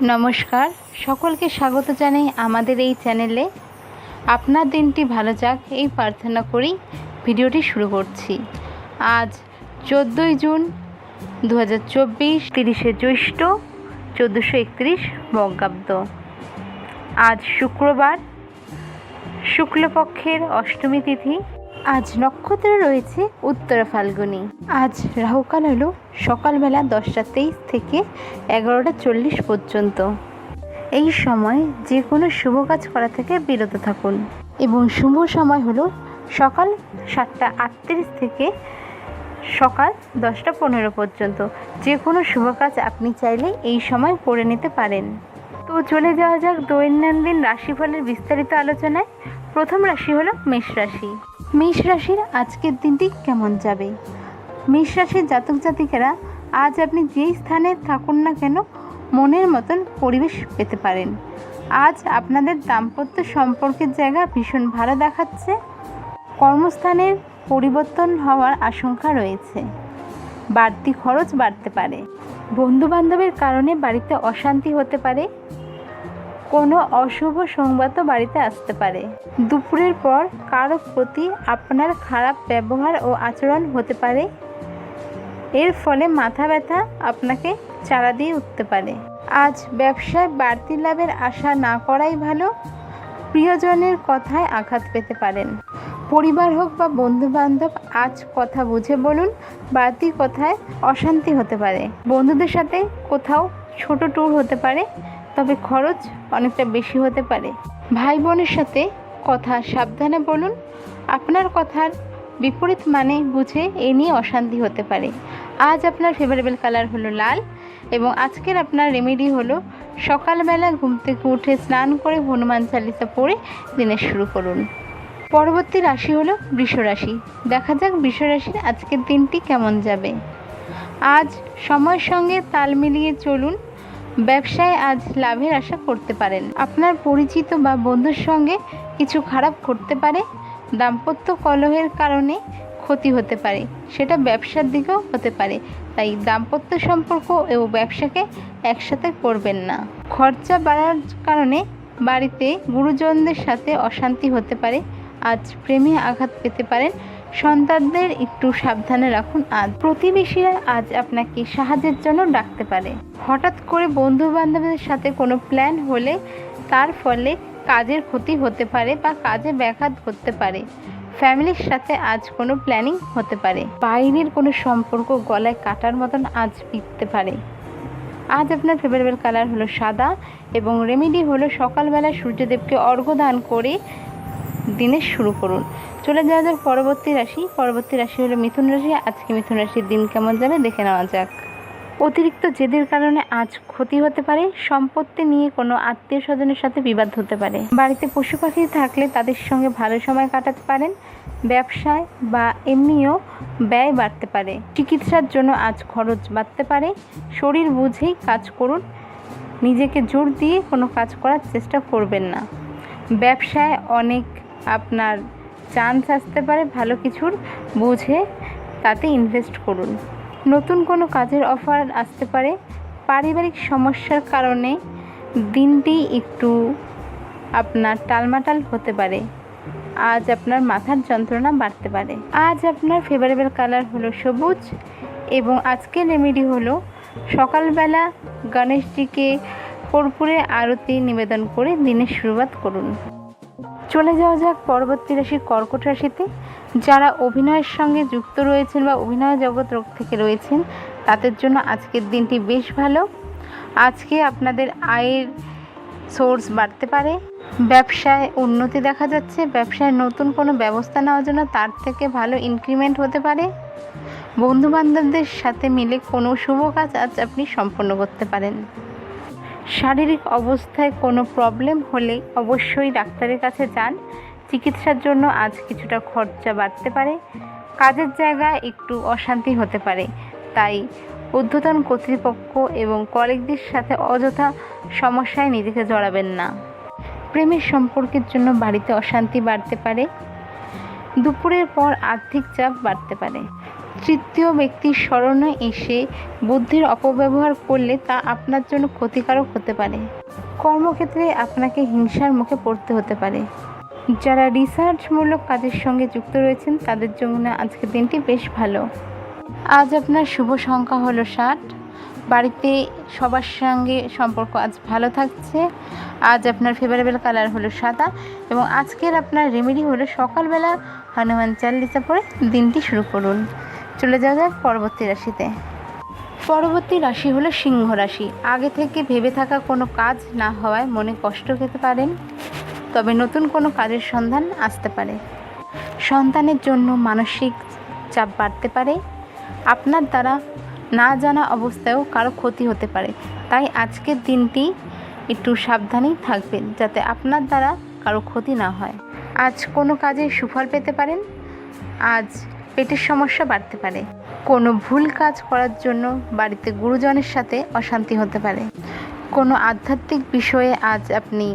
নমস্কার, সকলকে স্বাগত জানাই আমাদের এই চ্যানেলে। আপনার দিনটি ভালো যাক এই প্রার্থনা করেই ভিডিওটি শুরু করছি। আজ চোদ্দোই জুন দু হাজার চব্বিশ, তিরিশে জ্যৈষ্ঠ চোদ্দোশো একত্রিশ বঙ্গাব্দ। আজ শুক্রবার, শুক্লপক্ষের অষ্টমী তিথি। আজ নক্ষত্র রয়েছে উত্তরা ফাল্গুনি। আজ রাহুকাল হলো সকালবেলা দশটা তেইশ থেকে এগারোটা চল্লিশ পর্যন্ত। এই সময় যে কোনো শুভ কাজ করা থেকে বিরত থাকুন এবং শুভ সময় হলো সকাল সাতটা আটত্রিশ থেকে সকাল দশটা পনেরো পর্যন্ত। যে কোনো শুভ কাজ আপনি চাইলে এই সময় করে নিতে পারেন। তো চলে যাওয়া যাক দৈনন্দিন রাশিফলের বিস্তারিত আলোচনায়। প্রথম রাশি হলো মেষ রাশি। মেষ রাশির আজকের দিনটি কেমন যাবে? মেষ রাশির জাতক জাতিকেরা আজ আপনি যেই স্থানে থাকুন না কেন, মনের মতন পরিবেশ পেতে পারেন। আজ আপনাদের দাম্পত্য সম্পর্কের জায়গা ভীষণ ভালো দেখাচ্ছে। কর্মস্থানের পরিবর্তন হওয়ার আশঙ্কা রয়েছে। বাড়তি খরচ বাড়তে পারে। বন্ধু বান্ধবের কারণে বাড়িতে অশান্তি হতে পারে। কোনো অশুভ সংবাদও বাড়িতে আসতে পারে। দুপুরের পর কারও প্রতি আপনার খারাপ ব্যবহার ও আচরণ হতে পারে। এর ফলে মাথা ব্যথা আপনাকে চারা দিয়ে উঠতে পারে। আজ ব্যবসায় বাড়তি লাভের আশা না করাই ভালো। প্রিয়জনের কথায় আঘাত পেতে পারেন। পরিবার হোক বা বন্ধু বান্ধব আজ কথা বুঝে বলুন, বাড়তি কথায় অশান্তি হতে পারে। বন্ধুদের সাথে কোথাও ছোট ট্যুর হতে পারে। তবে খরচ অনেকটা বেশি হতে পারে। ভাই বোনের সাথে কথা সাবধানে বলুন। আপনার কথার বিপরীত মানে বুঝে এ নিয়ে অশান্তি হতে পারে। আজ আপনার ফেভারেবল কালার হলো লাল এবং আজকের আপনার রেমেডি হলো সকালবেলা ঘুম থেকে উঠে স্নান করে হনুমান চালিসা পড়ে দিনের শুরু করুন। পরবর্তী রাশি হলো বৃষ রাশি। দেখা যাক বৃষ রাশির আজকের দিনটি কেমন যাবে। আজ সময়ের সঙ্গে তাল মিলিয়ে চলুন। ব্যবসায় আজ লাভের আশা করতে পারেন। আপনার পরিচিত বা বন্ধুর সঙ্গে কিছু খারাপ ঘটতে পারে, দাম্পত্য কলহের কারণে ক্ষতি হতে পারে, সেটা ব্যবসার দিকেও হতে পারে। তাই দাম্পত্য সম্পর্ক এবং ব্যবসাকে একসাথে করবেন না। খরচা বাড়ার কারণে বাড়িতে গুরুজনদের সাথে অশান্তি হতে পারে, আজ প্রেমে আঘাত পেতে পারেন সন্তানদের একটু সাবধানে রাখুন আজ। প্রতিবেশীরা আজ আপনাকে সাহায্যের জন্য ডাকতে পারে। হঠাৎ করে বন্ধু বান্ধবদের সাথে কোনো প্ল্যান হলে তার ফলে কাজের ক্ষতি হতে পারে বা কাজে ব্যাঘাত ঘটতে পারে। ফ্যামিলির সাথে আজ কোনো প্ল্যানিং হতে পারে। বাইরের কোনো সম্পর্ক গলায় কাটার মতন আজ বিকতে পারে। আজ আপনার ফেভারেবল কালার হলো সাদা এবং রেমেডি হলো সকালবেলা সূর্যদেবকে অর্ঘ্য দান করে দিনের শুরু করুন। চলে যাওয়া যাক পরবর্তী রাশি। পরবর্তী রাশি হলো মিথুন রাশি। আজকে মিথুন রাশির দিন কেমন যাবে দেখে নেওয়া যাক। অতিরিক্ত জেদের কারণে আজ ক্ষতি হতে পারে। সম্পত্তি নিয়ে কোনো আত্মীয় স্বজনের সাথে বিবাদ হতে পারে। বাড়িতে পশু পাখি থাকলে তাদের সঙ্গে ভালো সময় কাটাতে পারেন। ব্যবসায় বা এমনিও ব্যয় বাড়তে পারে। চিকিৎসার জন্য আজ খরচ বাড়তে পারে। শরীর বুঝেই কাজ করুন। নিজেকে জোর দিয়ে কোনো কাজ করার চেষ্টা করবেন না। ব্যবসায় অনেক আপনার চান্স আসতে পারে ভালো কিছুর বুঝে তাতে ইনভেস্ট করুন। নতুন কোনো কাজের অফার আসতে পারে। পারিবারিক সমস্যার কারণে দিনটি একটু আপনার টালমাটাল হতে পারে। আজ আপনার মাথার যন্ত্রণা বাড়তে পারে। আজ আপনার ফেভারেবল কালার হলো সবুজ এবং আজকের রেমেডি হলো সকালবেলা গণেশজিকে কর্পূরে আরতি নিবেদন করে দিনের শুরুয়াত করুন। চলে যাওয়া যাক পরবর্তী রাশি কর্কট রাশিতে। যারা অভিনয়ের সঙ্গে যুক্ত রয়েছেন বা অভিনয় জগৎ রোগ থেকে রয়েছেন, তাদের জন্য আজকের দিনটি বেশ ভালো। আজকে আপনাদের আয়ের সোর্স বাড়তে পারে, ব্যবসায় উন্নতি দেখা যাচ্ছে, ব্যবসায় নতুন কোনো ব্যবস্থা নেওয়ার জন্য তার থেকে ভালো ইনক্রিমেন্ট হতে পারে। বন্ধু বান্ধবদের সাথে মিলে কোনো শুভ কাজ আজ আপনি সম্পন্ন করতে পারেন। শারীরিক অবস্থায় কোনো প্রবলেম হলে অবশ্যই ডাক্তারের কাছে যান। চিকিৎসার জন্য আজ কিছুটা খরচা বাড়তে পারে। কাজের জায়গায় একটু অশান্তি হতে পারে। তাই ঊর্ধ্বতন কর্তৃপক্ষ এবং কলিগদের সাথে অযথা সমস্যায় নিজেকে জড়াবেন না। প্রেমের সম্পর্কের জন্য বাড়িতে অশান্তি বাড়তে পারে। দুপুরের পর আর্থিক চাপ বাড়তে পারে। তৃতীয় ব্যক্তির স্মরণে এসে বুদ্ধির অপব্যবহার করলে তা আপনার জন্য ক্ষতিকারক হতে পারে। কর্মক্ষেত্রে আপনাকে হিংসার মুখে পড়তে হতে পারে। যারা রিসার্চমূলক কাজের সঙ্গে যুক্ত রয়েছেন, তাদের জন্য আজকের দিনটি বেশ ভালো। আজ আপনার শুভ সংখ্যা হলো ষাট। বাড়িতে সবার সঙ্গে সম্পর্ক আজ ভালো থাকছে। আজ আপনার ফেভারেবল কালার হলো সাদা এবং আজকের আপনার রেমেডি হলো সকালবেলা হনুমান চাল্লিশা পরে দিনটি শুরু করুন। চলে যাওয়া যাক পরবর্তী রাশিতে। পরবর্তী রাশি হলো সিংহ রাশি। আগে থেকে ভেবে থাকা কোনো কাজ না হওয়ায় মনে কষ্ট পেতে পারেন, তবে নতুন কোনো কাজের সন্ধান আসতে পারে। সন্তানের জন্য মানসিক চাপ বাড়তে পারে। আপনার দ্বারা না জানা অবস্থায়ও কারও ক্ষতি হতে পারে। তাই আজকের দিনটি একটু সাবধানেই থাকবেন, যাতে আপনার দ্বারা কারও ক্ষতি না হয়। আজ কোনো কাজে সুফল পেতে পারেন, আজ পেটের সমস্যা বাড়তে পারে। কোনো ভুল কাজ করার জন্য বাড়িতে গুরুজনের সাথে অশান্তি হতে পারে। কোনো আধ্যাত্মিক বিষয়ে আজ আপনি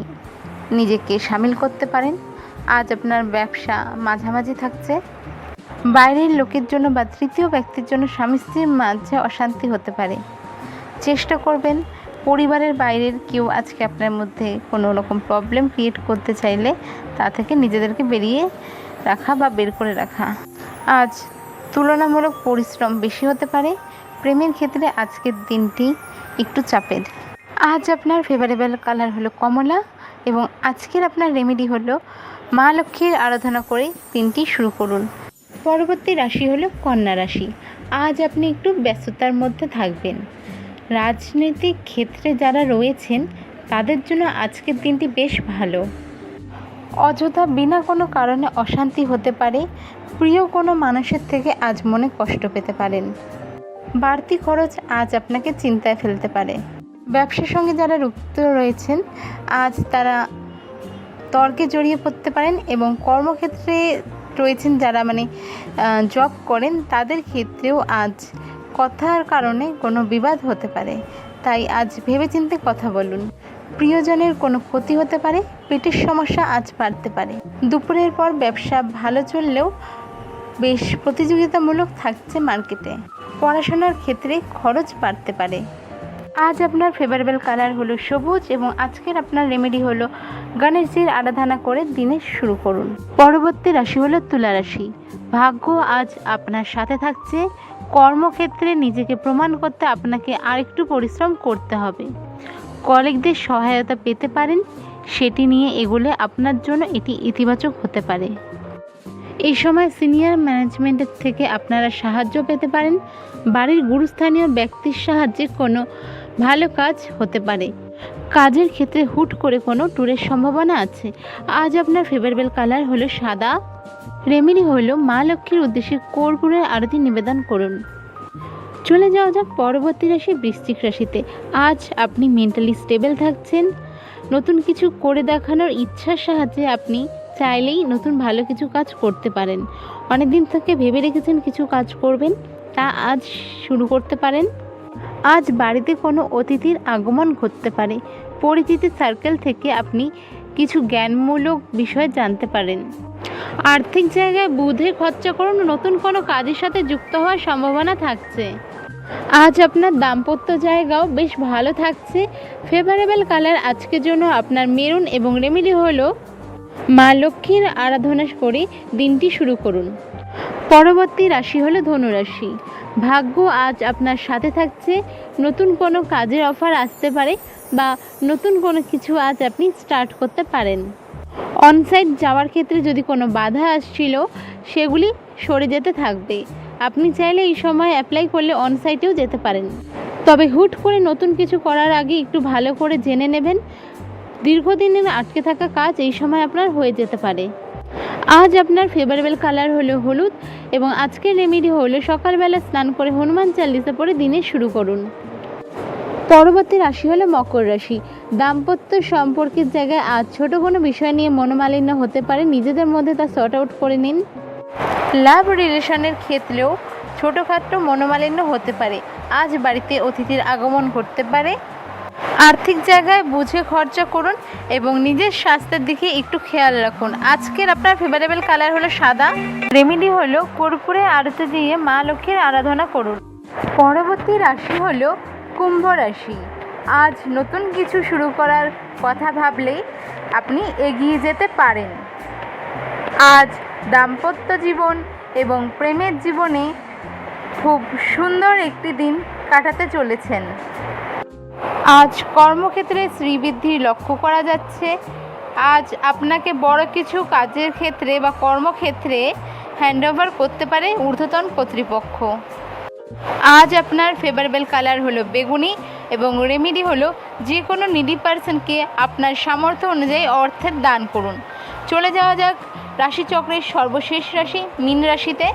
নিজেকে সামিল করতে পারেন। আজ আপনার ব্যবসা মাঝামাঝি থাকছে। বাইরের লোকের জন্য বা তৃতীয় ব্যক্তির জন্য স্বামী স্ত্রীর মাঝে অশান্তি হতে পারে। চেষ্টা করবেন পরিবারের বাইরের কেউ আজকে আপনার মধ্যে কোনো রকম প্রবলেম ক্রিয়েট করতে চাইলে তা থেকে নিজেদেরকে বেরিয়ে রাখা বা বের করে রাখা। আজ তুলনামূলক পরিশ্রম বেশি হতে পারে। প্রেমের ক্ষেত্রে আজকের দিনটি একটু চাপের। আজ আপনার ফেভারেবল কালার হলো কমলা এবং আজকের আপনার রেমেডি হলো মা লক্ষ্মীর আরাধনা করে দিনটি শুরু করুন। পরবর্তী রাশি হলো কন্যা রাশি। আজ আপনি একটু ব্যস্ততার মধ্যে থাকবেন। রাজনৈতিক ক্ষেত্রে যারা রয়েছেন, তাদের জন্য আজকের দিনটি বেশ ভালো। অযথা বিনা কোনো কারণে অশান্তি হতে পারে প্রিয় কোনো মানুষের থেকে আজ মনে কষ্ট পেতে পারেন। বাড়তি খরচ আজ আপনাকে চিন্তায় ফেলতে পারে। ব্যবসার সঙ্গে যারা যুক্ত রয়েছেন, আজ তারা তর্কে জড়িয়ে পড়তে পারেন এবং কর্মক্ষেত্রে রয়েছেন যারা মানে জব করেন, তাদের ক্ষেত্রেও আজ কথার কারণে কোনো বিবাদ হতে পারে। তাই আজ ভেবেচিন্তে কথা বলুন। প্রিয়জনের কোনো ক্ষতি হতে পারে, পেটের সমস্যা আজ বাড়তে পারে। দুপুরের পর ব্যবসা ভালো চললেও বেশ প্রতিযোগিতামূলক থাকছে মার্কেটে। পড়াশোনার ক্ষেত্রে খরচ বাড়তে পারে। আজ আপনার ফেভারেবল কালার হলো সবুজ এবং আজকের আপনার রেমেডি হলো গণেশজির আরাধনা করে দিনে শুরু করুন। পরবর্তী রাশি হলো তুলা রাশি। ভাগ্য আজ আপনার সাথে থাকছে। কর্মক্ষেত্রে নিজেকে প্রমাণ করতে আপনাকে আরেকটু পরিশ্রম করতে হবে। কলিগদের সহায়তা পেতে পারেন। সেটি নিয়ে এগোলে আপনার জন্য এটি ইতিবাচক হতে পারে। এই সময় সিনিয়র ম্যানেজমেন্টের থেকে আপনারা সাহায্য পেতে পারেন। বাড়ির গুরুস্থানীয় ব্যক্তির সাহায্যে কোনো ভালো কাজ হতে পারে। কাজের ক্ষেত্রে হুট করে কোনো ট্যুরের সম্ভাবনা আছে। আজ আপনার ফেভারেবল কালার হলো সাদা। রেমেডি হলো মা লক্ষ্মীর উদ্দেশ্যে কর্পূরের আরতি নিবেদন করুন। চলে যাওয়া যাক পরবর্তী রাশি বৃশ্চিক রাশিতে। আজ আপনি মেন্টালি স্টেবল থাকছেন। নতুন কিছু করে দেখানোর ইচ্ছার সাহায্যে আপনি চাইলেই নতুন ভালো কিছু কাজ করতে পারেন। অনেক দিন থেকে ভেবে রেখেছেন কিছু কাজ করবেন, তা আজ শুরু করতে পারেন। আজ বাড়িতে কোনো অতিথির আগমন ঘটতে পারে। পরিচিত সার্কেল থেকে আপনি কিছু জ্ঞানমূলক বিষয় জানতে পারেন। আর্থিক জায়গায় বুধে খরচা করুন, নতুন কোনো কাজের সাথে যুক্ত হওয়ার সম্ভাবনা থাকছে। আজ আপনার দাম্পত্য জায়গাও বেশ ভালো থাকছে। ফেভারেবল কালার আজকের জন্য আপনার মেরুন এবং রেমেডি হলো মা লক্ষ্মীর আরাধনা করে দিনটি শুরু করুন। পরবর্তী রাশি হলো ধনুরাশি। ভাগ্য আজ আপনার সাথে থাকছে। নতুন কোনো কাজের অফার আসতে পারে বা নতুন কোনো কিছু আজ আপনি স্টার্ট করতে পারেন। অনসাইট যাওয়ার ক্ষেত্রে যদি কোনো বাধা আসছিল, সেগুলি সরে যেতে থাকবে। আপনি চাইলে এই সময় অ্যাপ্লাই করলে অনসাইটেও যেতে পারেন। তবে হুট করে নতুন কিছু করার আগে একটু ভালো করে জেনে নেবেন। দীর্ঘদিনের আটকে থাকা কাজ এই সময় আপনার হয়ে যেতে পারে। আজ আপনার ফেভারেবল কালার হলো হলুদ এবং আজকের রেমেডি হলো সকালবেলা স্নান করে হনুমান চালিসা পরে দিনে শুরু করুন। পরবর্তী রাশি হলো মকর রাশি। দাম্পত্য সম্পর্কের জায়গায় আজ ছোট কোনো বিষয় নিয়ে মনোমালিন্য হতে পারে, নিজেদের মধ্যে তা সর্ট আউট করে নিন। লাভ রিলেশনের ক্ষেত্রেও ছোটোখাটো মনোমালিন্য হতে পারে। আজ বাড়িতে অতিথির আগমন ঘটতে পারে। আর্থিক জায়গায় বুঝে খরচা করুন এবং নিজের স্বাস্থ্যের দিকে একটু খেয়াল রাখুন। আজকের আপনার ফেভারেবল কালার হলো সাদা। রেমেডি হলো কর্পূরে আরতি দিয়ে মা লক্ষ্মীর আরাধনা করুন। পরবর্তী রাশি হলো কুম্ভ রাশি। আজ নতুন কিছু শুরু করার কথা ভাবলেই আপনি এগিয়ে যেতে পারেন। আজ দাম্পত্য জীবন এবং প্রেমের জীবনে খুব সুন্দর একটি দিন কাটাতে চলেছেন। আজ কর্মক্ষেত্রে শ্রীবৃদ্ধি লক্ষ্য করা যাচ্ছে। আজ আপনাকে বড় কিছু কাজের ক্ষেত্রে বা কর্মক্ষেত্রে হ্যান্ডওভার করতে পারে ঊর্ধ্বতন কর্তৃপক্ষ। আজ আপনার ফেভারেবল কালার হলো বেগুনি এবং রেমেডি হলো যে কোনো নিডি পার্সনকে আপনার সামর্থ্য অনুযায়ী অর্থের দান করুন। চলে যাওয়া যাক রাশিচক্রের সর্বশেষ রাশি, মীন রাশিতে।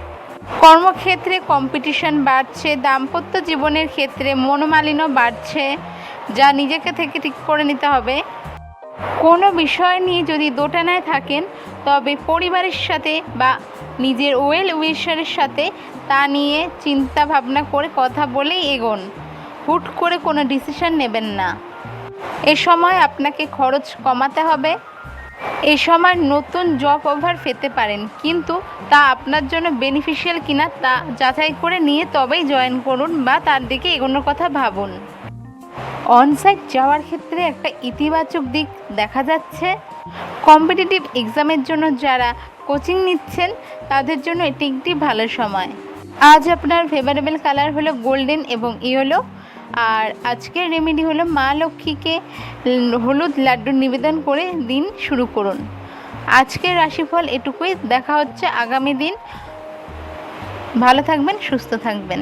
কর্মক্ষেত্রে কম্পিটিশন বাড়ছে, দাম্পত্য জীবনের ক্ষেত্রে মনোমালিন্য বাড়ছে। যা নিজেকে থেকে ঠিক করে নিতে হবে। কোনো বিষয় নিয়ে যদি দোটানায় থাকেন, তবে পরিবারের সাথে বা নিজের ওয়েল উইশারের সাথে তা নিয়ে চিন্তা ভাবনা করে কথা বলেই এগোন। হুট করে কোনো ডিসিশন নেবেন না। এ সময় আপনাকে খরচ কমাতে হবে। এ সময় নতুন জব অফার পেতে পারেন, কিন্তু তা আপনার জন্য বেনিফিশিয়াল কিনা তা যাচাই করে নিয়ে তবেই জয়েন করুন বা তার দিকে এগোনোর কথা ভাবুন। অনসাইট যাওয়ার ক্ষেত্রে একটা ইতিবাচক দিক দেখা যাচ্ছে। কম্পিটিটিভ এক্সামের জন্য যারা কোচিং নিচ্ছেন, তাদের জন্য এটি একটি ভালো সময়। আজ আপনার ফেভারেবল কালার হলো গোল্ডেন এবং ইয়েলো আর আজকের রেমেডি হলো মা লক্ষ্মীকে হলুদ লাড্ডু নিবেদন করে দিন শুরু করুন। আজকের রাশিফল এটুকুই। দেখা হচ্ছে আগামী দিন। ভালো থাকবেন, সুস্থ থাকবেন।